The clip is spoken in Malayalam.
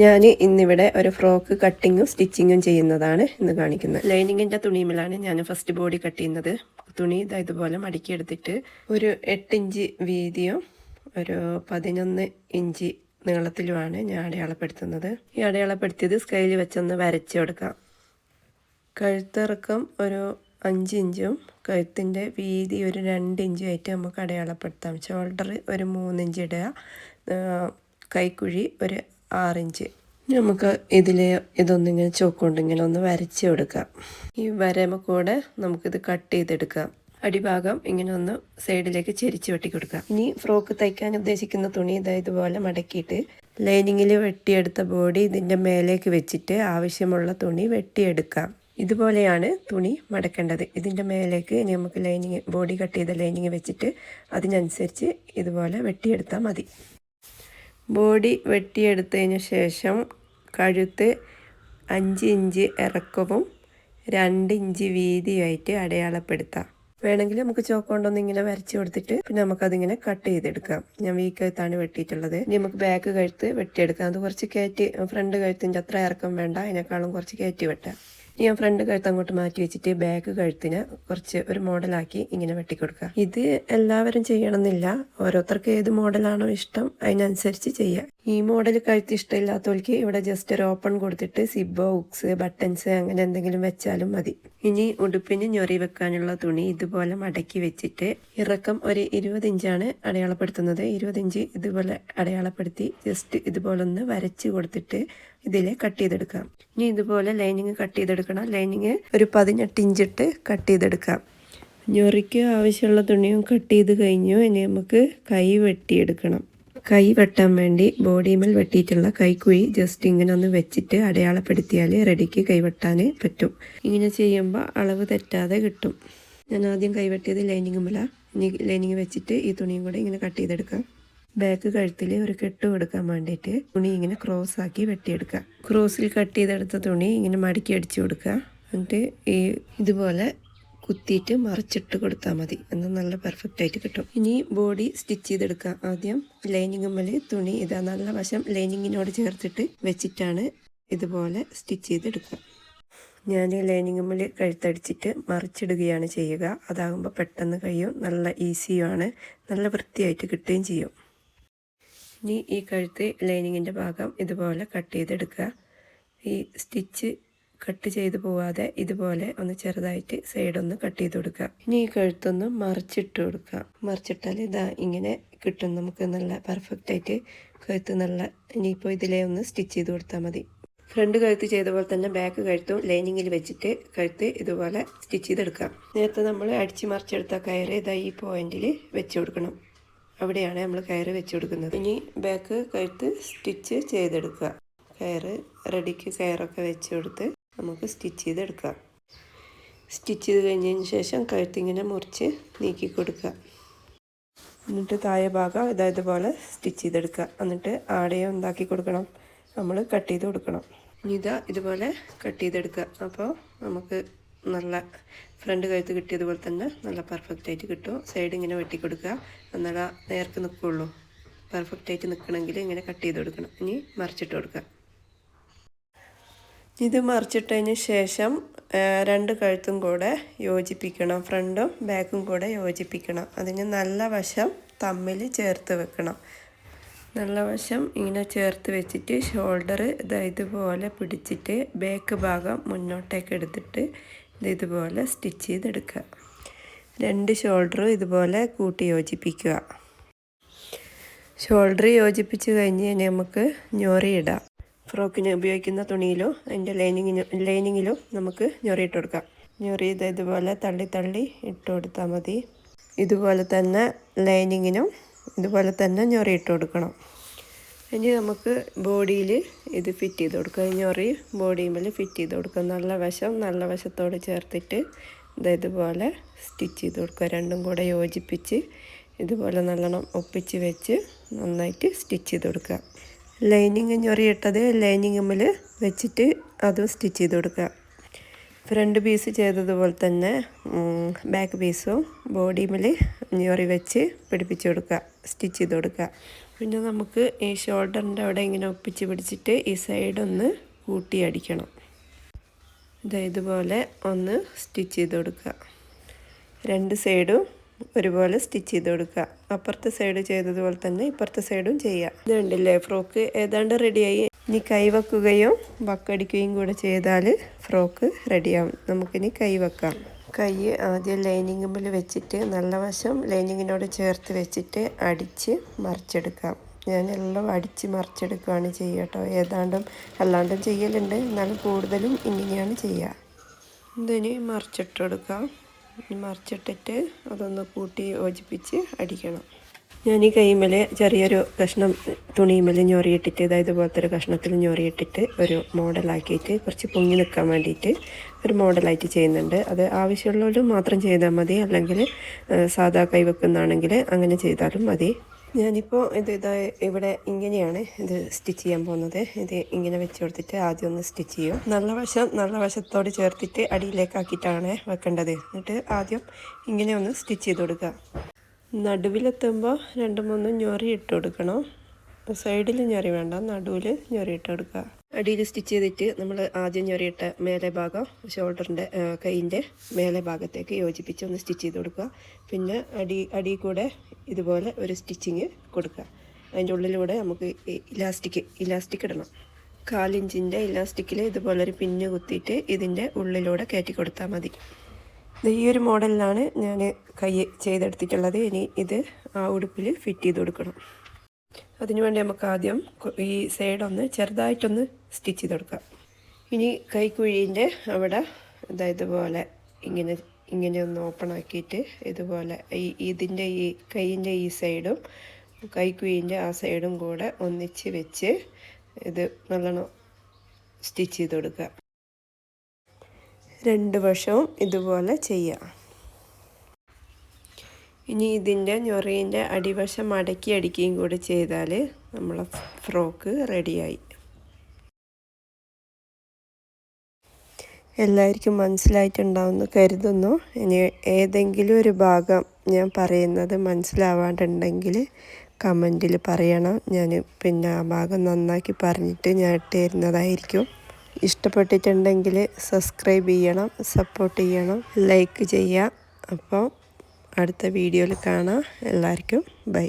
ഞാൻ ഇന്നിവിടെ ഒരു ഫ്രോക്ക് കട്ടിങ്ങും സ്റ്റിച്ചിങ്ങും ചെയ്യുന്നതാണ് ഇന്ന് കാണിക്കുന്നത്. ലൈനിങ്ങിന്റെ തുണിയുമിലാണ് ഞാൻ ഫസ്റ്റ് ബോഡി കട്ട് ചെയ്യുന്നത്. തുണി ഇതാ ഇതുപോലെ മടക്കിയെടുത്തിട്ട് ഒരു എട്ട് ഇഞ്ച് വീതിയും ഒരു പതിനൊന്ന് ഇഞ്ച് നീളത്തിലുമാണ് ഞാൻ അടയാളപ്പെടുത്തുന്നത്. ഈ അടയാളപ്പെടുത്തിയത് സ്കെയിൽ വെച്ചൊന്ന് വരച്ചു കൊടുക്കാം. കഴുത്തിറക്കം ഒരു അഞ്ച് ഇഞ്ചും കഴുത്തിന്റെ വീതി ഒരു രണ്ട് ഇഞ്ചും ആയിട്ട് നമുക്ക് അടയാളപ്പെടുത്താം. ഷോൾഡർ ഒരു മൂന്നിഞ്ച് ഇടുക. കൈക്കുഴി ഒരു ആറിഞ്ച്. നമുക്ക് ഇതിൽ ഇതൊന്നിങ്ങനെ ചോക്കൊണ്ട് ഇങ്ങനെ ഒന്ന് വരച്ച് കൊടുക്കാം. ഈ വരമ കൂടെ നമുക്കിത് കട്ട് ചെയ്തെടുക്കാം. അടിഭാഗം ഇങ്ങനെ ഒന്ന് സൈഡിലേക്ക് ചെരിച്ച് വെട്ടി കൊടുക്കാം. ഇനി ഫ്രോക്ക് തയ്ക്കാൻ ഉദ്ദേശിക്കുന്ന തുണി ഇതാ ഇതുപോലെ മടക്കിയിട്ട് ലൈനിങ്ങിൽ വെട്ടിയെടുത്ത ബോഡി ഇതിന്റെ മേലേക്ക് വെച്ചിട്ട് ആവശ്യമുള്ള തുണി വെട്ടിയെടുക്കാം. ഇതുപോലെയാണ് തുണി മടക്കേണ്ടത്. ഇതിന്റെ മേലേക്ക് ഇനി നമുക്ക് ലൈനിങ് ബോഡി കട്ട് ചെയ്ത ലൈനിങ് വെച്ചിട്ട് അതിനനുസരിച്ച് ഇതുപോലെ വെട്ടിയെടുത്താൽ മതി. ബോഡി വെട്ടിയെടുത്തതിന് ശേഷം കഴുത്ത് അഞ്ച് ഇഞ്ച് ഇറക്കവും രണ്ട് ഇഞ്ച് വീതിയായിട്ട് അടയാളപ്പെടുത്താം. വേണമെങ്കിൽ നമുക്ക് ചോക്ക് കൊണ്ടൊന്ന് ഇങ്ങനെ വരച്ച് കൊടുത്തിട്ട് പിന്നെ നമുക്കതിങ്ങനെ കട്ട് ചെയ്തെടുക്കാം. ഞാൻ വീ കഴുത്താണ് വെട്ടിയിട്ടുള്ളത്. ഇനി നമുക്ക് ബാക്ക് കഴുത്ത് വെട്ടിയെടുക്കാം. അത് കുറച്ച് കയറ്റി ഫ്രണ്ട് കഴുത്തിന്റെ അത്ര ഇറക്കം വേണ്ട. അതിനേക്കാളും കുറച്ച് കയറ്റി വെട്ടാം. ഞാൻ ഫ്രണ്ട് കഴുത്ത് അങ്ങോട്ട് മാറ്റി വെച്ചിട്ട് ബാക്ക് കഴുത്തിന് കുറച്ച് ഒരു മോഡലാക്കി ഇങ്ങനെ വെട്ടിക്കൊടുക്കുക. ഇത് എല്ലാവരും ചെയ്യണമെന്നില്ല. ഓരോരുത്തർക്ക് ഏത് മോഡലാണോ ഇഷ്ടം അതിനനുസരിച്ച് ചെയ്യുക ഈ മോഡൽ കഴുത്ത് ഇഷ്ടമില്ലാത്തവർക്ക് ഇവിടെ ജസ്റ്റ് ഒരു ഓപ്പൺ കൊടുത്തിട്ട് സിബോ ഉക്സ് ബട്ടൺസ് അങ്ങനെ എന്തെങ്കിലും വെച്ചാലും മതി. ഇനി ഉടുപ്പിന് ഞൊറി വെക്കാനുള്ള തുണി ഇതുപോലെ മടക്കി വെച്ചിട്ട് ഇറക്കം ഒരു ഇരുപത് ഇഞ്ചാണ് അടയാളപ്പെടുത്തുന്നത്. ഇരുപത് ഇഞ്ച് ഇതുപോലെ അടയാളപ്പെടുത്തി ജസ്റ്റ് ഇതുപോലെ ഒന്ന് വരച്ച് കൊടുത്തിട്ട് ഇതിൽ കട്ട് ചെയ്തെടുക്കാം. ഇനി ഇതുപോലെ ലൈനിങ് കട്ട് ചെയ്തെടുക്കണം. ലൈനിങ് ഒരു പതിനെട്ട് ഇഞ്ചിട്ട് കട്ട് ചെയ്തെടുക്കാം. ഞൊറിക്ക് ആവശ്യമുള്ള തുണിയും കട്ട് ചെയ്ത് കഴിഞ്ഞു. ഇനി നമുക്ക് കൈ വെട്ടിയെടുക്കണം. കൈ വെട്ടാൻ വേണ്ടി ബോഡിമേൽ വെട്ടിയിട്ടുള്ള കൈക്കുഴി ജസ്റ്റ് ഇങ്ങനെ ഒന്ന് വെച്ചിട്ട് അടയാളപ്പെടുത്തിയാൽ റെഡിക്ക് കൈവെട്ടാൻ പറ്റും. ഇങ്ങനെ ചെയ്യുമ്പോൾ അളവ് തെറ്റാതെ കിട്ടും. ഞാൻ ആദ്യം കൈവെട്ടിയത് ലൈനിങ് മല. ഇനി ലൈനിങ് വെച്ചിട്ട് ഈ തുണിയും കൂടെ ഇങ്ങനെ കട്ട് ചെയ്തെടുക്കാം. ബാക്ക് കഴുത്തിൽ ഒരു കെട്ട് കൊടുക്കാൻ വേണ്ടിയിട്ട് തുണി ഇങ്ങനെ ക്രോസ് ആക്കി വെട്ടിയെടുക്കുക ക്രോസിൽ കട്ട് ചെയ്തെടുത്ത തുണി ഇങ്ങനെ മടക്കി അടിച്ചു കൊടുക്കുക എന്നിട്ട് ഈ ഇതുപോലെ കുത്തിയിട്ട് മറിച്ചിട്ട് കൊടുത്താൽ മതി. എന്നാൽ നല്ല പെർഫെക്റ്റ് ആയിട്ട് കിട്ടും. ഇനി ബോഡി സ്റ്റിച്ച് ചെയ്തെടുക്കാം. ആദ്യം ലൈനിങ്ങുമ്മൽ തുണി ഇതാ നല്ല വശം ലൈനിങ്ങിനോട് ചേർത്തിട്ട് വെച്ചിട്ടാണ് ഇതുപോലെ സ്റ്റിച്ച് ചെയ്തെടുക്കുക. ഞാൻ ലൈനിങ്ങുമ്മൽ കഴുത്തടിച്ചിട്ട് മറിച്ചിടുകയാണ് ചെയ്യുക. അതാകുമ്പോൾ പെട്ടെന്ന് കഴിയും. നല്ല ഈസിയുമാണ് നല്ല വൃത്തിയായിട്ട് കിട്ടുകയും ചെയ്യും. ഇനി ഈ കഴുത്ത് ലൈനിങ്ങിന്റെ ഭാഗം ഇതുപോലെ കട്ട് ചെയ്തെടുക്കുക. ഈ സ്റ്റിച്ച് കട്ട് ചെയ്ത് പോവാതെ ഇതുപോലെ ഒന്ന് ചെറുതായിട്ട് സൈഡ് ഒന്ന് കട്ട് ചെയ്ത് കൊടുക്കുക. ഇനി ഈ കഴുത്തൊന്ന് മറിച്ചിട്ട് കൊടുക്കുക. മറിച്ചിട്ടാൽ ഇതാ ഇങ്ങനെ കിട്ടും നമുക്ക് നല്ല പെർഫെക്റ്റ് ആയിട്ട് കഴുത്ത് നല്ല ഇനിയിപ്പോൾ ഇതിലെ ഒന്ന് സ്റ്റിച്ച് ചെയ്ത് കൊടുത്താൽ മതി. ഫ്രണ്ട് കഴുത്ത് ചെയ്ത പോലെ തന്നെ ബാക്ക് കഴുത്തും ലൈനിങ്ങിൽ വെച്ചിട്ട് കഴുത്ത് ഇതുപോലെ സ്റ്റിച്ച് ചെയ്തെടുക്കാം നേരത്തെ നമ്മൾ അടിച്ച് മറിച്ചെടുത്ത കയറ് ഇതാ ഈ പോയിന്റിൽ വെച്ച് കൊടുക്കണം. അവിടെയാണ് നമ്മൾ കയറ് വെച്ച് കൊടുക്കുന്നത്. ഇനി ബാക്ക് കഴുത്ത് സ്റ്റിച്ച് ചെയ്തെടുക്കുക. കയറ് റെഡിക്ക് കയറൊക്കെ വെച്ച് കൊടുത്ത് നമുക്ക് സ്റ്റിച്ച് ചെയ്തെടുക്കാം. സ്റ്റിച്ച് ചെയ്ത് കഴിഞ്ഞതിന് ശേഷം കഴുത്തിങ്ങനെ മുറിച്ച് നീക്കി കൊടുക്കുക. എന്നിട്ട് താഴെ ഭാഗം ഇതാ പോലെ സ്റ്റിച്ച് ചെയ്തെടുക്കുക. എന്നിട്ട് ആടയെ ഉണ്ടാക്കി കൊടുക്കണം. നമ്മൾ കട്ട് ചെയ്ത് കൊടുക്കണം. ഇതാ ഇതുപോലെ കട്ട് ചെയ്തെടുക്കുക. അപ്പോൾ നമുക്ക് നല്ല ഫ്രണ്ട് കഴുത്ത് കിട്ടിയതുപോലെ തന്നെ നല്ല പെർഫെക്റ്റ് ആയിട്ട് കിട്ടും. സൈഡ് ഇങ്ങനെ വെട്ടി കൊടുക്കുക. നേർക്ക് നിൽക്കുള്ളൂ. പെർഫെക്റ്റ് ആയിട്ട് നിൽക്കണമെങ്കിൽ ഇങ്ങനെ കട്ട് ചെയ്ത് കൊടുക്കണം. ഇനി മറിച്ചിട്ട് കൊടുക്കുക. ഇത് മറിച്ചിട്ടതിന് ശേഷം രണ്ട് കഴുത്തും കൂടെ യോജിപ്പിക്കണം. ഫ്രണ്ടും ബാക്കും കൂടെ യോജിപ്പിക്കണം. അതിന് നല്ല വശം തമ്മിൽ ചേർത്ത് വെക്കണം. നല്ല വശം ഇങ്ങനെ ചേർത്ത് വെച്ചിട്ട് ഷോൾഡർ ഇത് ഇതുപോലെ പിടിച്ചിട്ട് ബാക്ക് ഭാഗം മുന്നോട്ടേക്ക് എടുത്തിട്ട് ഇത് ഇതുപോലെ സ്റ്റിച്ച് ചെയ്തെടുക്കുക. രണ്ട് ഷോൾഡറും ഇതുപോലെ കൂട്ടി യോജിപ്പിക്കുക. ഷോൾഡർ യോജിപ്പിച്ച് കഴിഞ്ഞ് കഴിഞ്ഞാൽ നമുക്ക് ഞൊറിയിടാം ഫ്രോക്കിന് ഉപയോഗിക്കുന്ന തുണിയിലോ അതിന്റെ ലൈനിങ്ങിനോ ലൈനിങ്ങിലോ നമുക്ക് ഞൊറിയിട്ട് കൊടുക്കാം. ഞൊറി ഇത് ഇതുപോലെ തള്ളി തള്ളി ഇട്ട് കൊടുത്താൽ മതി. ഇതുപോലെ തന്നെ ലൈനിങ്ങിനും ഇതുപോലെ തന്നെ ഞൊറി ഇട്ട് കൊടുക്കണം. ഇനി നമുക്ക് ബോഡിയിൽ ഇത് ഫിറ്റ് ചെയ്ത് കൊടുക്കുക ഞൊറി ബോഡിയുമ്മിൽ ഫിറ്റ് ചെയ്ത് കൊടുക്കുക നല്ല വശം നല്ല വശത്തോട് ചേർത്തിട്ട് ഇതുപോലെ സ്റ്റിച്ച് ചെയ്ത് കൊടുക്കുക. രണ്ടും കൂടെ യോജിപ്പിച്ച് ഇതുപോലെ നല്ലോണം ഒപ്പിച്ച് വെച്ച് നന്നായിട്ട് സ്റ്റിച്ച് ചെയ്ത് കൊടുക്കുക. ലൈനിങ് ഞൊറിയിട്ടത് ലൈനിങ്ങുമ്മിൽ വെച്ചിട്ട് അതും സ്റ്റിച്ച് ചെയ്ത് കൊടുക്കുക. ഫ്രണ്ട് പീസ് ചെയ്തതുപോലെ തന്നെ ബാക്ക് പീസും ബോഡിമിൽ ഞൊറി വെച്ച് പിടിപ്പിച്ച് കൊടുക്കുക സ്റ്റിച്ച് ചെയ്ത് കൊടുക്കുക. പിന്നെ നമുക്ക് ഈ ഷോൾഡറിന്റെ അവിടെ ഇങ്ങനെ ഒപ്പിച്ച് പിടിച്ചിട്ട് ഈ സൈഡൊന്ന് കൂട്ടി അടിക്കണം. ഇതാ ഇതുപോലെ ഒന്ന് സ്റ്റിച്ച് ചെയ്ത് കൊടുക്കുക. രണ്ട് സൈഡും ഒരുപോലെ സ്റ്റിച്ച് ചെയ്ത് കൊടുക്കുക. അപ്പുറത്തെ സൈഡ് ചെയ്തതുപോലെ തന്നെ ഇപ്പുറത്തെ സൈഡും ചെയ്യുക ഇത് കണ്ടില്ലേ ഫ്രോക്ക് ഏതാണ്ട് റെഡിയായി ഇനി കൈവെക്കുകയും വക്കടിക്കുകയും കൂടെ ചെയ്താൽ ഫ്രോക്ക് റെഡിയാവും നമുക്കിനി കൈ വെക്കാം. കൈ ആദ്യം ലൈനിങ്ങുമ്പിൽ വെച്ചിട്ട് നല്ല വശം ലൈനിങ്ങിനോട് ചേർത്ത് വെച്ചിട്ട് അടിച്ച് മറിച്ചെടുക്കാം. ഞാൻ എല്ലാം അടിച്ച് മറിച്ചെടുക്കുകയാണ് ചെയ്യുക കേട്ടോ ഏതാണ്ടും അല്ലാണ്ടും ചെയ്യലുണ്ട്. എന്നാലും കൂടുതലും ഇങ്ങനെയാണ് ചെയ്യുക. ഇതിന് മറിച്ചിട്ട് കൊടുക്കാം. മറിച്ചിട്ടിട്ട് അതൊന്ന് കൂട്ടി യോജിപ്പിച്ച് അടിക്കണം. ഞാൻ ഈ കൈമേൽ ചെറിയൊരു കഷ്ണം തുണിമേൽ ഞൊറിയിട്ടിട്ട് അതായത് പോലത്തെ ഒരു കഷ്ണത്തിൽ ഞൊറിയിട്ടിട്ട് ഒരു മോഡലാക്കിയിട്ട് കുറച്ച് പൊങ്ങി നിൽക്കാൻ വേണ്ടിയിട്ട് ഒരു മോഡലായിട്ട് ചെയ്യുന്നുണ്ട്. അത് ആവശ്യമുള്ളവരും മാത്രം ചെയ്താൽ മതി. അല്ലെങ്കിൽ സാധാ കൈ വെക്കുന്നതാണെങ്കിൽ അങ്ങനെ ചെയ്താലും മതി. ഞാനിപ്പോൾ ഇത് ഇതാ ഇവിടെ ഇങ്ങനെയാണ് ഇത് സ്റ്റിച്ച് ചെയ്യാൻ പോകുന്നത്. ഇത് ഇങ്ങനെ വെച്ച് കൊടുത്തിട്ട് ആദ്യം ഒന്ന് സ്റ്റിച്ച് ചെയ്യും. നല്ല വശം നല്ല വശത്തോട് ചേർത്തിട്ട് അടിയിലേക്കാക്കിയിട്ടാണ് വെക്കേണ്ടത്. എന്നിട്ട് ആദ്യം ഇങ്ങനെ ഒന്ന് സ്റ്റിച്ച് ചെയ്ത് കൊടുക്കുക. നടുവിലെത്തുമ്പോൾ രണ്ട് മൂന്ന് ഞൊറി ഇട്ട് കൊടുക്കണം. സൈഡിൽ ഞൊറി വേണ്ട നടുവിൽ ഞൊറി ഇട്ട് കൊടുക്കുക. അടിയിൽ സ്റ്റിച്ച് ചെയ്തിട്ട് നമ്മൾ ആദ്യം ഞൊറിയിട്ട മേലെ ഭാഗം ഷോൾഡറിന്റെ കൈയിന്റെ മേലെ ഭാഗത്തേക്ക് യോജിപ്പിച്ച് ഒന്ന് സ്റ്റിച്ച് ചെയ്ത് കൊടുക്കുക. പിന്നെ അടി അടി കൂടെ ഇതുപോലെ ഒരു സ്റ്റിച്ചിങ് കൊടുക്കുക. അതിന്റെ ഉള്ളിലൂടെ നമുക്ക് ഇലാസ്റ്റിക് ഇലാസ്റ്റിക് ഇടണം. കാലിഞ്ചിന്റെ ഇലാസ്റ്റിക്കിൽ ഇതുപോലെ ഒരു പിന്ന് കുത്തിയിട്ട് ഇതിന്റെ ഉള്ളിലൂടെ കയറ്റി കൊടുത്താൽ മതി. ഈ ഒരു മോഡലിലാണ് ഞാൻ കൈ ചെയ്തെടുത്തിട്ടുള്ളത്. ഇനി ഇത് ആ ഉടുപ്പിൽ ഫിറ്റ് ചെയ്ത് കൊടുക്കണം. അതിനുവേണ്ടി നമുക്ക് ആദ്യം ഈ സൈഡൊന്ന് ചെറുതായിട്ടൊന്ന് സ്റ്റിച്ച് ചെയ്ത് കൊടുക്കാം ഇനി കൈക്കുഴീന്റെ അവിടെ അതായത് പോലെ ഇങ്ങനെ ഇങ്ങനെ ഒന്ന് ഓപ്പൺ ആക്കിയിട്ട് ഇതുപോലെ ഈ ഇതിന്റെ ഈ കൈയിന്റെ ഈ സൈഡും കൈക്കുഴീന്റെ ആ സൈഡും കൂടെ ഒന്നിച്ച് വെച്ച് ഇത് നല്ലോണം സ്റ്റിച്ച് ചെയ്ത് കൊടുക്കുക. രണ്ട് വശവും ഇതുപോലെ ചെയ്യാം ഇനി ഇതിന്റെ ഞൊറീന്റെ അടിവശം മടക്കി അടിക്കുകയും കൂടി ചെയ്താൽ നമ്മളെ ഫ്രോക്ക് റെഡിയായി എല്ലാവർക്കും മനസ്സിലായിട്ടുണ്ടാവുമെന്ന് കരുതുന്നു. ഇനി ഏതെങ്കിലും ഒരു ഭാഗം ഞാൻ പറയുന്നത് മനസ്സിലാവാണ്ടുണ്ടെങ്കിൽ കമന്റിൽ പറയണം. ഞാൻ പിന്നെ ആ ഭാഗം നന്നാക്കി പറഞ്ഞിട്ട് ഞാൻ ഇട്ടുതരുന്നതായിരിക്കും. ഇഷ്ടപ്പെട്ടിട്ടുണ്ടെങ്കിൽ സബ്സ്ക്രൈബ് ചെയ്യണം സപ്പോർട്ട് ചെയ്യണം ലൈക്ക് ചെയ്യുക. അപ്പോൾ അടുത്ത വീഡിയോയിൽ കാണാം. എല്ലാവർക്കും ബൈ.